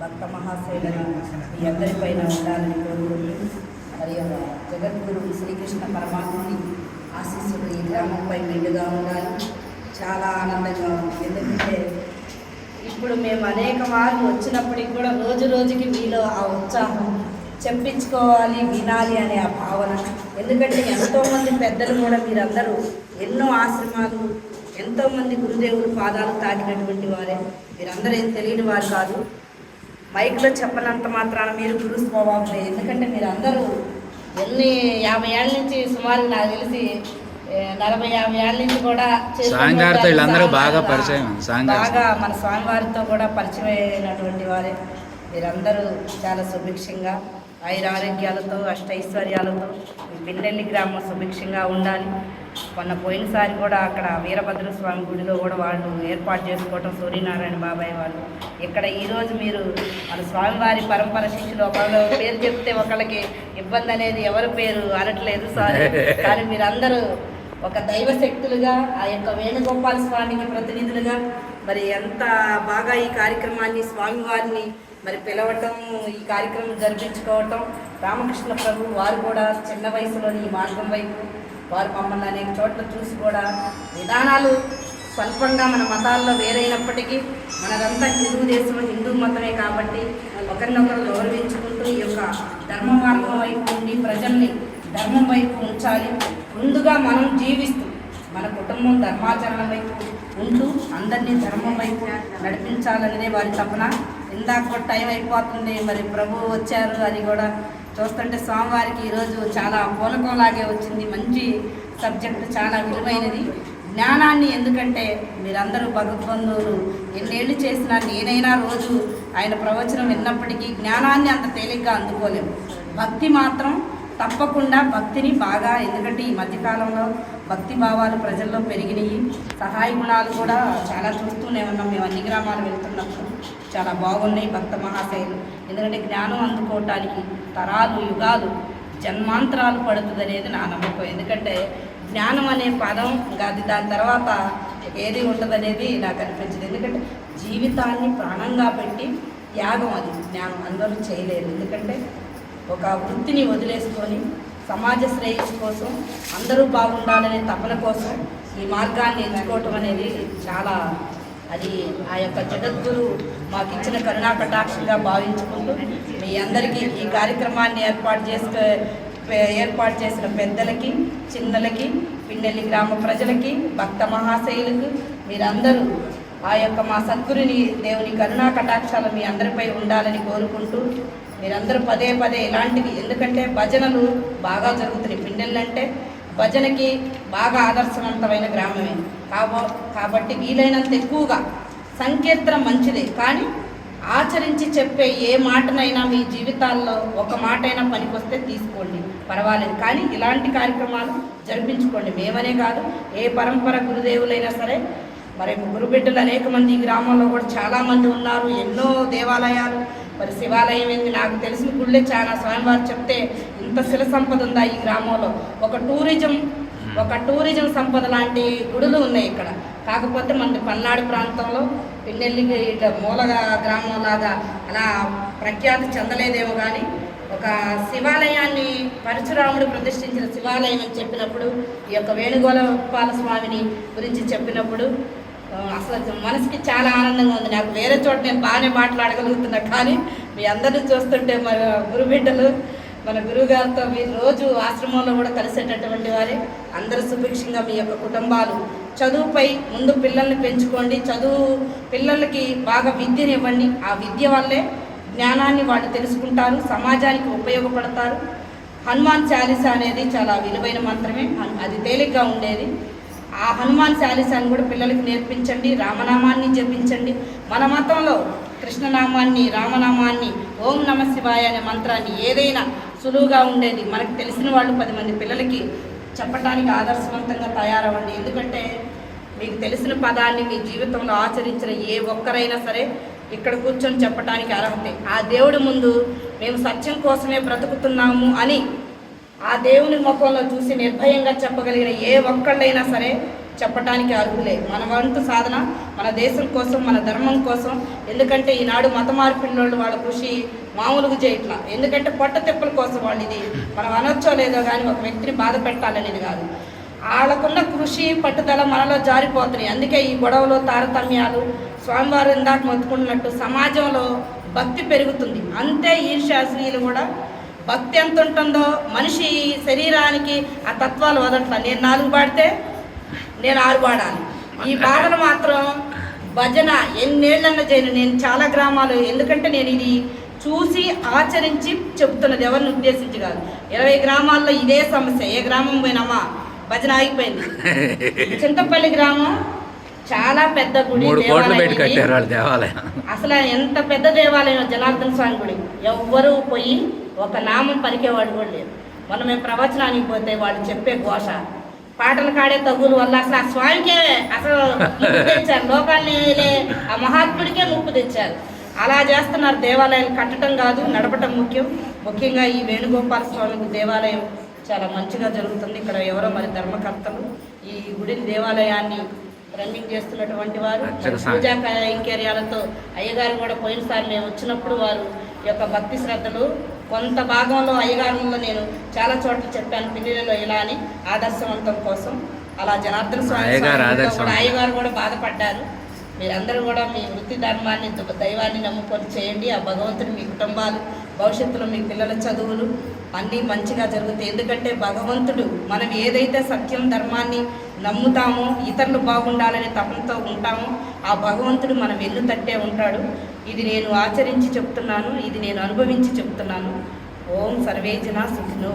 భక్త మహాశైలని మీ అందరిపైన ఉండాలని కోరుకుంటూ మరియు జగద్గురు శ్రీకృష్ణ పరమాత్మని ఆశీస్సులు ఈ గ్రామంపై మెండుగా ఉండాలి. చాలా ఆనందంగా ఉంది. ఎందుకంటే ఇప్పుడు మేము అనేక మార్లు వచ్చినప్పటికి కూడా రోజు రోజుకి మీలో ఆ ఉత్సాహం చెప్పించుకోవాలి వినాలి అనే ఆ భావన. ఎందుకంటే ఎంతోమంది పెద్దలు కూడా మీరందరూ ఎన్నో ఆశ్రమాలు ఎంతోమంది గురుదేవులు పాదాలు తాకినటువంటి వారే. మీరందరూ ఏం తెలియని వారు కాదు. మైక్లో చెప్పనంత మాత్రాన మీరు గురు స్వభావం ఎందుకంటే మీరు అందరూ ఎన్ని యాభై ఏళ్ళ నుంచి సుమారు నాకు తెలిసి నలభై యాభై ఏళ్ళ నుంచి కూడా చేస్తున్న స్వామి గారితో వీళ్ళందరూ బాగా పరిచయం బాగా మన స్వామివారితో కూడా పరిచయం అయినటువంటి వారే. మీరందరూ చాలా సుభిక్షంగా ఆయురారోగ్యాలతో అష్టైశ్వర్యాలతో ఈ గ్రామం సుభిక్షంగా ఉండాలి. మొన్న పోయినసారి కూడా అక్కడ వీరభద్ర స్వామి గుడిలో కూడా వాళ్ళు ఏర్పాటు చేసుకోవటం సూర్యనారాయణ బాబాయ్ వాళ్ళు. ఇక్కడ ఈరోజు మీరు మన స్వామివారి పరంపర శిష్యులు ఒకళ్ళు పేరు చెప్తే ఒకళ్ళకి ఇబ్బంది అనేది ఎవరి పేరు అనట్లేదు సార్. కానీ మీరందరూ ఒక దైవ శక్తులుగా ఆ యొక్క వేణుగోపాల స్వామికి ప్రతినిధులుగా మరి ఎంత బాగా ఈ కార్యక్రమాన్ని స్వామివారిని మరి పిలవటం ఈ కార్యక్రమం జరిపించుకోవటం రామకృష్ణ ప్రభు వారు కూడా చిన్న వయసులోని ఈ మార్గం వైపు వారు మమ్మల్ని అనేక చోట్ల చూసి కూడా విధానాలు స్వల్పంగా మన మతాల్లో వేరైనప్పటికీ మనదంతా హిందూ దేశం హిందూ మతమే కాబట్టి ఒకరినొకరు గౌరవించుకుంటూ ఈ యొక్క ధర్మ మార్గం వైపు ఉండి ప్రజల్ని ధర్మం వైపు ఉంచాలి. ముందుగా మనం జీవిస్తూ మన కుటుంబం ధర్మాచరణ వైపు ఉంటూ అందరినీ ధర్మం వైపు నడిపించాలనేదే వారి తపన. ఇందాక కూడా టైం అయిపోతుంది మరి ప్రభు వచ్చారు అని కూడా చూస్తుంటే స్వామివారికి ఈరోజు చాలా పూలకంలాగే వచ్చింది. మంచి సబ్జెక్ట్ చాలా విలువైనది. జ్ఞానాన్ని ఎందుకంటే మీరందరూ భగవద్బంధువులు. ఎన్నేళ్ళు చేసినా నేనైనా రోజు ఆయన ప్రవచనం విన్నప్పటికీ జ్ఞానాన్ని అంత తేలిగ్గా అందుకోలేము. భక్తి మాత్రం తప్పకుండా భక్తిని బాగా ఎందుకంటే ఈ మధ్యకాలంలో భక్తి భావాలు ప్రజల్లో పెరిగినాయి. సహాయ గుణాలు కూడా చాలా చూస్తూనే ఉన్నాం. మేము అన్ని గ్రామాలు వెళ్తున్నప్పుడు చాలా బాగున్నాయి భక్త మహాశైలు. ఎందుకంటే జ్ఞానం అందుకోవటానికి తరాలు యుగాలు జన్మాంతరాలు పడుతుంది అనేది నా నమ్మకం. ఎందుకంటే జ్ఞానం అనే పదం ఇంకా అది దాని తర్వాత ఏది ఉంటుందనేది నాకు అనిపించింది. ఎందుకంటే జీవితాన్ని ప్రాణంగా పెట్టి త్యాగం అది. జ్ఞానం అందరూ చేయలేరు. ఎందుకంటే ఒక వృత్తిని వదిలేసుకొని సమాజ శ్రేయస్సు కోసం అందరూ బాగుండాలనే తపన కోసం ఈ మార్గాన్ని ఎంచుకోవటం అనేది చాలా అది ఆ యొక్క జగద్గురు మాకు ఇచ్చిన కరుణా కటాక్షంగా భావించుకుంటూ మీ అందరికీ ఈ కార్యక్రమాన్ని ఏర్పాటు చేసుకు ఏర్పాటు చేసిన పెద్దలకి చిన్నలకి పిన్నెల్లి గ్రామ ప్రజలకి భక్త మహాశైలకు మీరందరూ ఆ యొక్క మా సద్గురుని దేవుని కరుణా కటాక్షాలు మీ అందరిపై ఉండాలని కోరుకుంటూ మీరందరూ పదే పదే ఇలాంటివి. ఎందుకంటే భజనలు బాగా జరుగుతున్నాయి. పిన్నెల్లు అంటే భజనకి బాగా ఆదర్శవంతమైన గ్రామమే. కాబో కాబట్టి వీలైనంత ఎక్కువగా సంకీర్తన మంచిదే. కానీ ఆచరించి చెప్పే ఏ మాటనైనా మీ జీవితాల్లో ఒక మాటైనా పనికొస్తే తీసుకోండి. పర్వాలేదు. కానీ ఇలాంటి కార్యక్రమాలు జరిపించుకోండి. మేమనే కాదు ఏ పరంపర గురుదేవులైనా సరే మరి గురుబిడ్డలు అనేక మంది ఈ గ్రామంలో కూడా చాలామంది ఉన్నారు. ఎన్నో దేవాలయాలు మరి శివాలయం ఏంది? నాకు తెలిసిన గుళ్ళే చాలా. స్వామివారు చెప్తే ఇంత శిల సంపద ఉందా ఈ గ్రామంలో? ఒక టూరిజం ఒక టూరిజం సంపద లాంటి గుడులు ఉన్నాయి ఇక్కడ. కాకపోతే మన పల్నాడు ప్రాంతంలో పిన్నెల్లికి ఇట్లా మూలగా గ్రామం లాగా అలా ప్రఖ్యాతి చెందలేదేమో కానీ ఒక శివాలయాన్ని పరశురాముడు ప్రతిష్ఠించిన శివాలయం అని చెప్పినప్పుడు ఈ యొక్క వేణుగోపాల స్వామిని గురించి చెప్పినప్పుడు అసలు మనసుకి చాలా ఆనందంగా ఉంది. నాకు వేరే చోట నేను బాగానే మాట్లాడగలుగుతున్నా కానీ మీ అందరిని చూస్తుంటే మన గురుబిడ్డలు మన గురువుగారితో మీరు రోజు ఆశ్రమంలో కూడా కలిసేటటువంటి వారే అందరూ సుభిక్షంగా మీ యొక్క కుటుంబాలు. చదువుపై ముందు పిల్లల్ని పెంచుకోండి. చదువు పిల్లలకి బాగా విద్యను ఇవ్వండి ఆ విద్య వల్లే జ్ఞానాన్ని వాళ్ళు తెలుసుకుంటారు సమాజానికి ఉపయోగపడతారు. హనుమాన్ చాలీస అనేది చాలా విలువైన మంత్రమే. అది తేలిగ్గా ఉండేది. ఆ హనుమాన్ చాలీసాన్ని కూడా పిల్లలకి నేర్పించండి రామనామాన్ని జపించండి. మన మతంలో కృష్ణనామాన్ని రామనామాన్ని ఓం నమ శివాయ అనే మంత్రాన్ని ఏదైనా సులువుగా ఉండేది. మనకు తెలిసిన వాళ్ళు పది మంది పిల్లలకి చెప్పడానికి ఆదర్శవంతంగా తయారవ్వండి. ఎందుకంటే మీకు తెలిసిన పదాన్ని మీ జీవితంలో ఆచరించిన ఏ ఒక్కరైనా సరే ఇక్కడ కూర్చొని చెప్పడానికి అర్హతే. ఆ దేవుడి ముందు మేము సత్యం కోసమే బ్రతుకుతున్నాము అని ఆ దేవుని ముఖంలో చూసి నిర్భయంగా చెప్పగలిగిన ఏ ఒక్కళ్ళైనా సరే చెప్పడానికి అర్హులే. మన వంతు సాధన మన దేశం కోసం మన ధర్మం కోసం. ఎందుకంటే ఈనాడు మత మార్పిడినోళ్ళు వాళ్ళ కృషి మామూలుగా చేయట్లా. ఎందుకంటే పొట్ట తిప్పల కోసం వాళ్ళు ఇది. మనం అనొచ్చో లేదో కానీ ఒక వ్యక్తిని బాధ పెట్టాలనేది కాదు. వాళ్ళకున్న కృషి పట్టుదల మనలో జారిపోతున్నాయి. అందుకే ఈ గొడవలు తారతమ్యాలు స్వామివారు ఇందాక మొత్తుకున్నట్టు సమాజంలో భక్తి పెరుగుతుంది. అంతే ఈర్ష్యాశ్రీలు కూడా భక్తి ఎంత ఉంటుందో మనిషి శరీరానికి ఆ తత్వాలు వదట్లా నేను నాలుగు పాడితే నేను ఆరు పాడాలి. ఈ పాటలు మాత్రం భజన ఎన్నేళ్ళన్న చేయను. నేను చాలా గ్రామాలు ఎందుకంటే నేను ఇది చూసి ఆచరించి చెప్తున్నది ఎవరిని ఉద్దేశించి కాదు. ఇరవై గ్రామాల్లో ఇదే సమస్య. ఏ గ్రామం పోయినామా? భజన ఆగిపోయింది. చింతపల్లి గ్రామం చాలా పెద్ద గుడి మూడు కోట్లు దేవాలయం పెట్టి. కట్టారు వాళ్ళు దేవాలయం. అసలు ఎంత పెద్ద దేవాలయం జనార్దన స్వామి గుడి. ఎవ్వరూ పోయి ఒక నామం పలికేవాడు కూడా లేరు. మొన్న మేము ప్రవచనానికి పోతే వాళ్ళు చెప్పే ఘోష పాటలు కాడే తగులు వల్ల అసలు ఆ స్వామికే అసలు ముప్పు తెచ్చారు. లోకాన్ని ఆ మహాత్ముడికే ముప్పు తెచ్చారు. అలా చేస్తున్నారు దేవాలయాలు. కట్టడం కాదు నడపటం ముఖ్యం. ముఖ్యంగా ఈ వేణుగోపాల స్వామి దేవాలయం చాలా మంచిగా జరుగుతుంది. ఇక్కడ ఎవరో మరి ధర్మకర్తలు ఈ గుడిని దేవాలయాన్ని రన్నింగ్ చేస్తున్నటువంటి వారు. పూజా కైంకర్యాలతో అయ్యగారు కూడా పోయినసారి మేము వచ్చినప్పుడు వారు యొక్క భక్తి శ్రద్ధలు కొంత భాగంలో అయ్యగారులో నేను చాలా చోట్ల చెప్పాను పిల్లలలో ఇలా అని ఆదర్శవంతం కోసం. అలా జనార్దన స్వామి అయ్యగారు కూడా బాధపడ్డారు. మీరందరూ కూడా మీ వృత్తి ధర్మాన్ని దైవాన్ని నమ్ముకొని చేయండి. ఆ భగవంతుడు మీ కుటుంబాలు భవిష్యత్తులో మీ పిల్లల చదువులు అన్నీ మంచిగా జరుగుతాయి. ఎందుకంటే భగవంతుడు మనం ఏదైతే సత్యం ధర్మాన్ని నమ్ముతామో ఇతరులు బాగుండాలనే తపనతో ఉంటామో ఆ భగవంతుడు మనం ఎల్లు తట్టే ఉంటాడు. ఇది నేను ఆచరించి చెప్తున్నాను ఇది నేను అనుభవించి చెప్తున్నాను. ఓం సర్వేజన సుఖినో